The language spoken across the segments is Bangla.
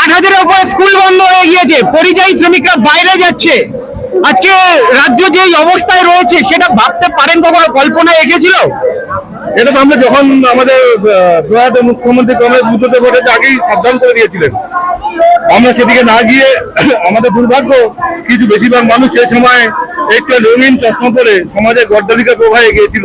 আট হাজারের উপরে স্কুল বন্ধ হয়ে গিয়েছে, পরিযায়ী শ্রমিকরা বাইরে যাচ্ছে। আজকে রাজ্য যে অবস্থায় রয়েছে, সেটা ভাবতে পারেন কখনো? কল্পনায় এঁকেছিল? এটা তো আমরা যখন আমাদের প্রয়াত মুখ্যমন্ত্রী কংগ্রেস বুদ্ধদেব ভট্টাচার্য আগেই সাবধান করে দিয়েছিলেন। আমরা সেদিকে না গিয়ে আমাদের দুর্ভাগ্য, কিছু বেশিরভাগ মানুষ সেই সময় একটু রঙিন চশমা পরে সমাজে গড্ডলিকা প্রবাহে গিয়েছিল।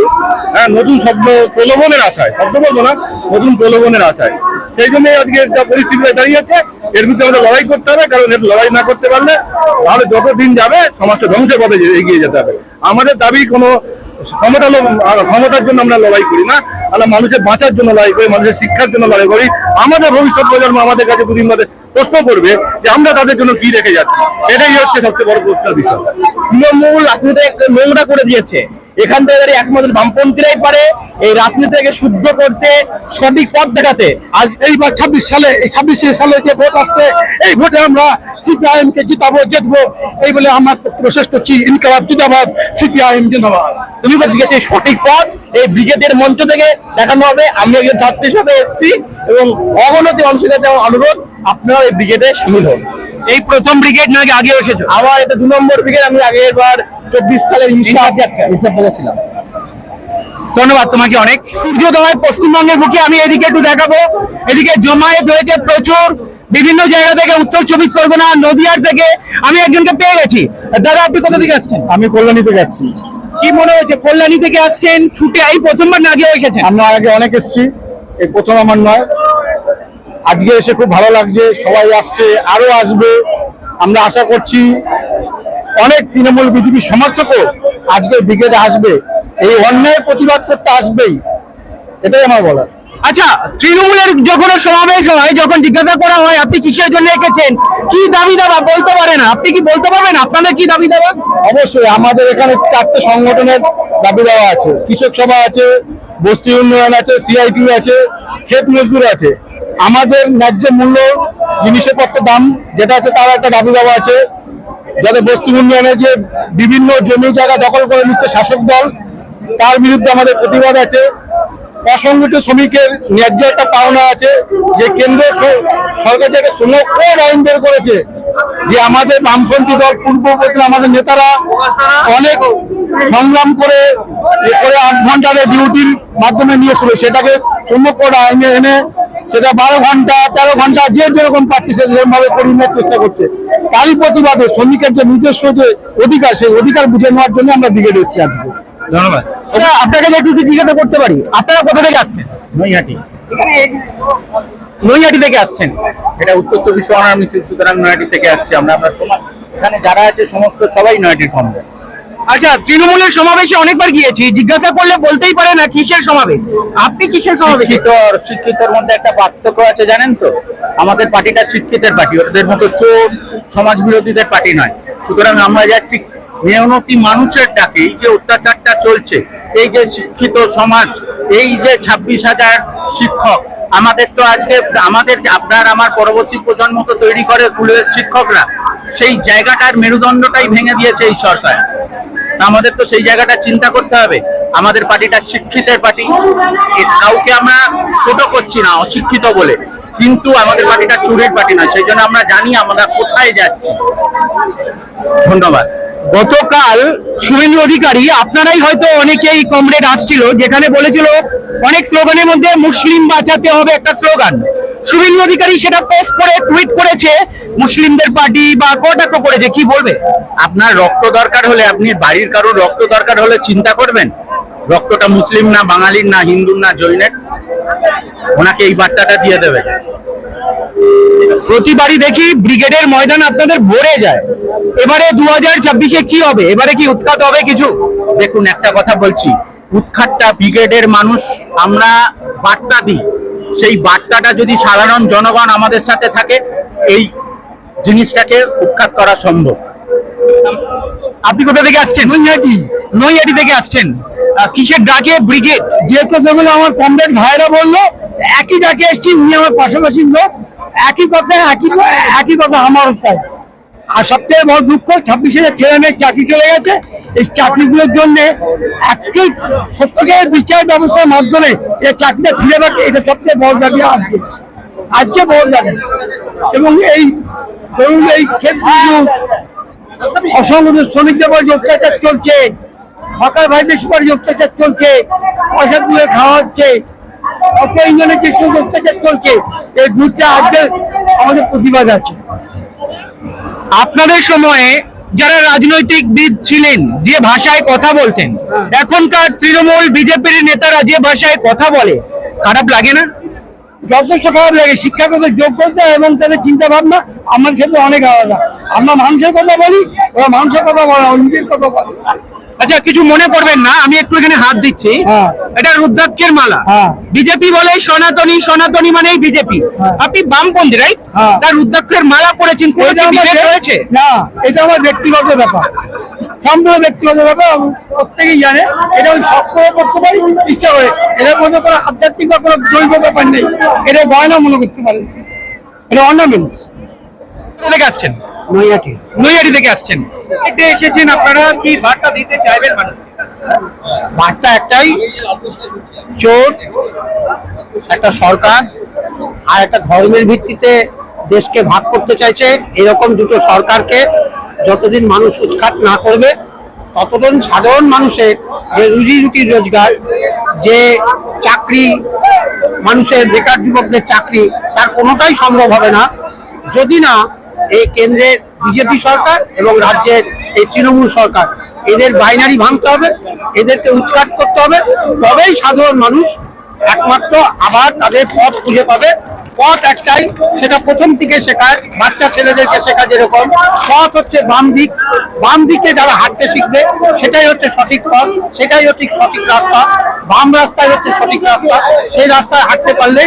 হ্যাঁ নতুন শব্দ প্রলোভনের আশায়, শব্দ বলব না, নতুন প্রলোভনের আশায়। সেই জন্যই আজকে যা পরিস্থিতিতে দাঁড়িয়েছে এর বিরুদ্ধে আমাদের লড়াই করতে হবে, কারণ এর লড়াই না করতে পারলে তাহলে যত দিন যাবে সমাজটা ধ্বংসের পথে এগিয়ে যেতে হবে। আমাদের দাবি কোনো ক্ষমতা ক্ষমতার জন্য আমরা লড়াই করি না, আমরা মানুষের বাঁচার জন্য লড়াই করি, মানুষের শিক্ষার জন্য লড়াই করি। আমাদের ভবিষ্যৎ প্রজন্ম আমাদের কাছে বাদে প্রশ্ন করবে যে আমরা তাদের জন্য কি রেখে যাচ্ছি? এটাই হচ্ছে সবচেয়ে বড় প্রশ্নের বিষয়। তৃণমূল রাজনীতি নোংরা করে দিয়েছে। এখান থেকে দাঁড়িয়ে একমাত্র বামপন্থীরাই পারে এই রাজনীতিকে শুদ্ধ করতে সঠিক পথ দেখাতে। আজ এইবার ছাব্বিশ সালে এই ছাব্বিশ সালে যে ভোট আসছে এই ভোটে আমরা সিপিআইএম কে জিতাবো জিতবো এই বলে আমরা প্রসেস করছি ইনকালাব জিন্দাবাদ সিপিআইএম জিন্দাবাদ। তুমি বলছি সেই সঠিক পথ এই ব্রিগেডের মঞ্চ থেকে দেখানো হবে। আমি একজন ছাত্রী হিসেবে এসেছি এবং অবনতি অংশীদার দেওয়ার অনুরোধ আপনারা এই ব্রিগেডে সামিল হন। এই প্রথম ব্রিগেড নাকি আগে এসেছ? আমার এটা দু নম্বর ব্রিগেড আমি আগের বার চব্বিশ সালের হিসাব হিসাব বলেছিলাম। ধন্যবাদ তোমাকে অনেক। সূর্যোদয় পশ্চিমবঙ্গের বুকে আমি এদিকে একটু দেখাবো। এদিকে জমায়েত হয়েছে প্রচুর বিভিন্ন জায়গা থেকে উত্তর চব্বিশ পরগনা নদিয়ার থেকে। আমি একজনকে পেয়ে গেছি। দাদা আপনি কোথা থেকে আসছেন? আমি কল্যাণী থেকে আসছি। কি মনে হয়েছে কল্যাণী থেকে আসছেন ছুটে এই প্রথমবার না গিয়ে এসেছেন? আমরা আগে অনেক এসেছি। এই প্রথম আমার নয়। আজকে এসে খুব ভালো লাগছে সবাই আসছে আরও আসবে। আমরা আশা করছি অনেক তৃণমূল বিজেপি সমর্থকও আজকে ব্রিগেডে আসবে। এই অন্যায়ের প্রতিবাদ করতে আসবেই এটাই আমার বলার। আচ্ছা তৃণমূলের যখন সমাবেশ হয় যখন জিজ্ঞাসা করা হয় আপনি কিসের জন্য এঁকেছেন কি দাবি দাবা বলতে পারেন? আপনি কি বলতে পারবেন? আপনাদের কি দাবি দাবা? অবশ্যই আমাদের এখানে চারটে সংগঠনের দাবি দেওয়া আছে। কৃষক সভা আছে বস্তি উন্নয়ন আছে সিআইটি আছে ক্ষেত মজদুর আছে। আমাদের ন্যায্য মূল্য জিনিসের পত্রের দাম, যেটা আছে তার একটা দাবি দেওয়া আছে। যাতে বস্তি উন্নয়নে যে বিভিন্ন জমি জায়গা দখল করে নিচ্ছে শাসক দল, তার বিরুদ্ধে আমাদের প্রতিবাদ আছে। অসংগঠিত শ্রমিকের ন্যায্য একটা পাওনা আছে যে কেন্দ্র সরকার যে একটা শ্রম আইন বের করেছে, যে আমাদের বামপন্থী দল, পূর্ববর্তী আমাদের নেতারা অনেক সংগ্রাম করে করে আট ঘণ্টার ডিউটির মাধ্যমে নিয়েছিল, সেটাকে কোড আইনে এনে সেটা বারো ঘণ্টা তেরো ঘণ্টা যে যেরকম পাচ্ছে সে সেরকম ভাবে করিয়ে নেওয়ার চেষ্টা করছে। তারই প্রতিবাদে শ্রমিকের যে নিজস্ব যে অধিকার সেই অধিকার বুঝে নেওয়ার জন্য আমরা ব্রিগেড এসেছি আজকে। ধন্যবাদ। আপনাকে যে একটু জিজ্ঞাসা করতে পারি। আপনারা কোথা থেকে আসছেন? নৈহাটি। নৈহাটি থেকে আসছেন। এটা উত্তর চব্বিশ পরগনার মিছিল সুতরাং নৈহাটি থেকে আসছি আমরা। আমরা সমাজ এখানে যারা আছে সমস্ত সবাই নয়াটির সঙ্গে আচ্ছা তৃণমূলের সমাবেশে অনেকবার গিয়েছি, জিজ্ঞাসা করলে বলতেই পারে না কিসের সমাবেশ। আপনি কিসের সমাবেশ? শিক্ষিতর মধ্যে একটা পার্থক্য আছে, জানেন তো? আমাদের পার্টিটা শিক্ষিতের পার্টি, ওদের মতো চোর সমাজ বিরোধীদের পার্টি নয়। সুতরাং আমরা যাচ্ছি মেহনতি মানুষের ডাকে, এই যে অত্যাচারটা চলছে, এই যে শিক্ষিত সমাজ, এই যে ছাব্বিশ হাজার শিক্ষক, আমাদের তো আজকে, আমাদের আপনার আমার পরবর্তী প্রজন্ম তো তৈরি করে স্কুলের শিক্ষকরা, সেই জায়গাটার মেরুদণ্ডটাই ভেঙে দিয়েছে এই সরকার। আমাদের তো সেই জায়গাটা চিন্তা করতে হবে। আমাদের পার্টিটা শিক্ষিতের পার্টি। কাউকে আমরা ছোট করছি না, অশিক্ষিত বলে। কিন্তু আমাদের পার্টিটা চুরির পার্টি নয় সেই জন্য আমরা জানি আমরা কোথায় যাচ্ছি। ধন্যবাদ। গতকাল শুভেন্দু অধিকারী, আপনারাই হয়তো অনেকেই কমরেড আসছিল, যেখানে বলেছিল, অনেক স্লোগানের মধ্যে মুসলিম বাঁচাতে হবে একটা স্লোগান। শুভেন্দু অধিকারী সেটা পোস্ট করে টুইট করেছে মুসলিমদের পার্টি বা কটাক্ষ করেছে কি বলবে? আপনার রক্ত দরকার হলে আপনি বাড়ির কারোর রক্ত দরকার হলে চিন্তা করবেন। রক্তটা মুসলিম না বাঙালির না হিন্দুর না জৈনের? ওনাকে এই বার্তাটা দিয়ে দেবে। প্রতিবারই দেখি ব্রিগেডের ময়দান আপনাদের ভরে যায়। এবারে দু হাজার ছাব্বিশে কি হবে? এবারে কি উৎখাত হবে কিছু? দেখুন একটা কথা বলছি। উৎখাতটা ব্রিগেডের মানুষ আমরা বার্তা দিই। সেই বার্তাটা যদি সাধারণ জনগণ আমাদের সাথে থাকে এই জিনিসটাকে উৎখাত করা সম্ভব। আপনি কোথা থেকে আসছেন? নৈহাটি। নৈহাটি থেকে আসছেন। কিসের ডাকে? ব্রিগেড। যে কথাগুলো আমার কমরেড ভাইরা বলল একই ডাকে এসছি উনি আমার পাশাপাশি লোক। একই কথা একই একই কথা আমার চাই আর সবথেকে বড় দুঃখ ছাব্বিশ হাজার ছেলে মেয়ের চাকরি চলে গেছে। এই চাকরিগুলোর জন্য একটি সত্যিকারের বিচার ব্যবস্থার মাধ্যমে এই চাকরিটা ফিরে পাচ্ছে। এটা সবচেয়ে বড় দাবি আজকে। আজকে বড় দাবি। এবং এই ধরুন এই অসংগঠিত শ্রমিকদের উপর অত্যাচার চলছে ভাইদের অত্যাচার চলছে পয়সা তুলে খাওয়া হচ্ছে অত ইন্ধনের যে সমস্ত অত্যাচার চলছে এই বিরুদ্ধে আজকে আমাদের প্রতিবাদ আছে। আপনাদের সময়ে যারা রাজনৈতিক বিদ ছিলেন যে ভাষায় কথা বলতেন এখনকার তৃণমূল বিজেপির নেতারা যে ভাষায় কথা বলে খারাপ লাগে না? যথেষ্ট খারাপ লাগে শিক্ষাগত যোগ্যতা এবং তাদের চিন্তা ভাবনা আমার সাথে অনেক আলাদা আমরা মানুষের কথা বলি ওরা মানুষের কথা বলে নিজের কথা বলে আচ্ছা কিছু মনে করবেন না আমি একটু এখানে হাত দিচ্ছি হ্যাঁ। এটা রুদ্রাক্ষের মালা হ্যাঁ। বিজেপি বলে সনাতনী সনাতনী মানেই বিজেপি হ্যাঁ। আপনি বামপন্থী রাইট। তার রুদ্রাক্ষের মালা পড়েছেন না এটা আমার ব্যক্তিগত ব্যাপার সম্পূর্ণ ব্যক্তিগত ব্যাপার আমি প্রত্যেকেই জানে এটা আমি সব করে করতে পারি ইচ্ছা করে। এটার মধ্যে কোনো আধ্যাত্মিক বা কোনো জৈব ব্যাপার নেই। এটা গয়না মনে করতে পারে। এটা অর্নামেন্টস থেকে আসছেন? নৈয়াটি নৈয়াটি থেকে আসছেন। এতে এসেছেন আপনারা কি বার্তা দিতে চাইবেন মানুষ? বার্তা একটাই চোর একটা সরকার আর একটা ধর্মের ভিত্তিতে দেশকে ভাগ করতে চাইছে। এরকম দুটো সরকারকে যতদিন মানুষ উৎখাত না করবে, ততদিন সাধারণ মানুষের যে রুজি রুটি রোজগার, যে চাকরি, মানুষের বেকার যুবকদের চাকরি, তার কোনোটাই সম্ভব হবে না। যদি না এই কেন্দ্রের বিজেপি সরকার এবং রাজ্যের এই তৃণমূল সরকার এদের বাইনারি ভাঙতে হবে, এদেরকে উৎখাত করতে হবে, তবেই সাধারণ মানুষ একমাত্র আবার তাদের পথ খুঁজে পাবে। পথ একটাই সেটা প্রথম থেকে শেখায় বাচ্চা ছেলেদেরকে শেখা যেরকম। পথ হচ্ছে বাম দিক। বাম দিকে যারা হাঁটতে শিখবে সেটাই হচ্ছে সঠিক পথ সেটাই হচ্ছে সঠিক রাস্তা। বাম রাস্তায় হচ্ছে সঠিক রাস্তা। সেই রাস্তায় হাঁটতে পারলে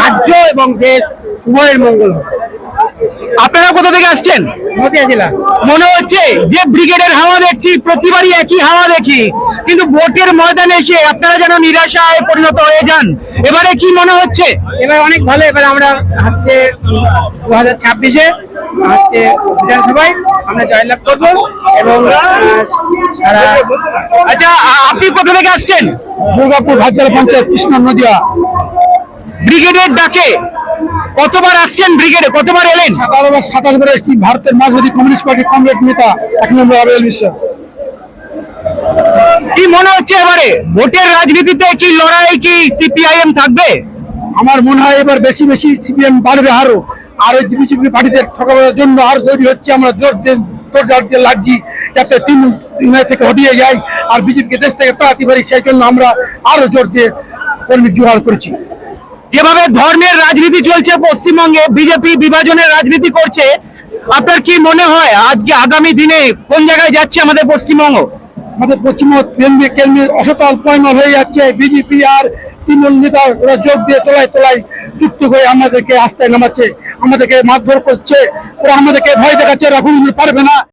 রাজ্য এবং দেশ উভয়ের মঙ্গল হবে। আপনারা কোথা থেকে আসছেন? নদিয়া জেলা। মনে হচ্ছে যে ব্রিগেডের হাওয়া দেখছি প্রতিবারই একই হাওয়া দেখি। কিন্তু ভোটের ময়দানে এসে আপনারা যেন নিরাশায় পরিণত হয়ে যান। এবারে কি মনে হচ্ছে? এবার অনেক ভালো এবার আমরা হচ্ছে দু হাজার ছাব্বিশে হচ্ছে বিধানসভায় আমরা জয়লাভ করব এবং সারা আচ্ছা আপনি কোথা থেকে আসছেন? দুর্গাপুর ভাজ্জাল পঞ্চায়েত কৃষ্ণ নদিয়া। ব্রিগেডের ডাকে কতবার আসছেন ব্রিগেডে? কতবার এলেন? সাতাশ বার সাতাশ বার এসেছি ভারতের মার্ক্সবাদী কমিউনিস্ট পার্টি কমরেড নেতা এক নম্বর আবেল বিশ্বাস কি মনে হচ্ছে এবারে? ভোটের রাজনীতিতে কি লড়াই কি সিপিআইএম থাকবে? আমার মনে হয় এবার বেশি বেশি সিপিএম বাড়বে আরও। আর ওই বিজেপি পার্টিতে ঠকাবার জন্য আরও তৈরি হচ্ছে আমরা জোর জোর লাগছি যাতে তিন ইউনিয়ন থেকে হটিয়ে যাই আর বিজেপিকে দেশ থেকে তাড়াতে পারি, সেই জন্য আমরা আরও জোর দিয়ে কর্মী জোগাড় করেছি। যেভাবে ধর্মের রাজনীতি চলছে, পশ্চিমবঙ্গে বিজেপি বিভাজনের রাজনীতি করছে, আপনার কি মনে হয় আজকে আগামী দিনে কোন জায়গায় যাচ্ছে আমাদের পশ্চিমবঙ্গ? আমাদের পশ্চিমবঙ্গ কেন্দ্রে অসতল পয়মল হয়ে যাচ্ছে। বিজেপি আর তৃণমূল নেতা ওরা যোগ দিয়ে তোলায় তোলায় যুক্ত হয়ে আমাদেরকে আস্তায় নামাচ্ছে, আমাদেরকে মারধর করছে। ওরা আমাদেরকে ভয় দেখাচ্ছে, ওরা পারবে না।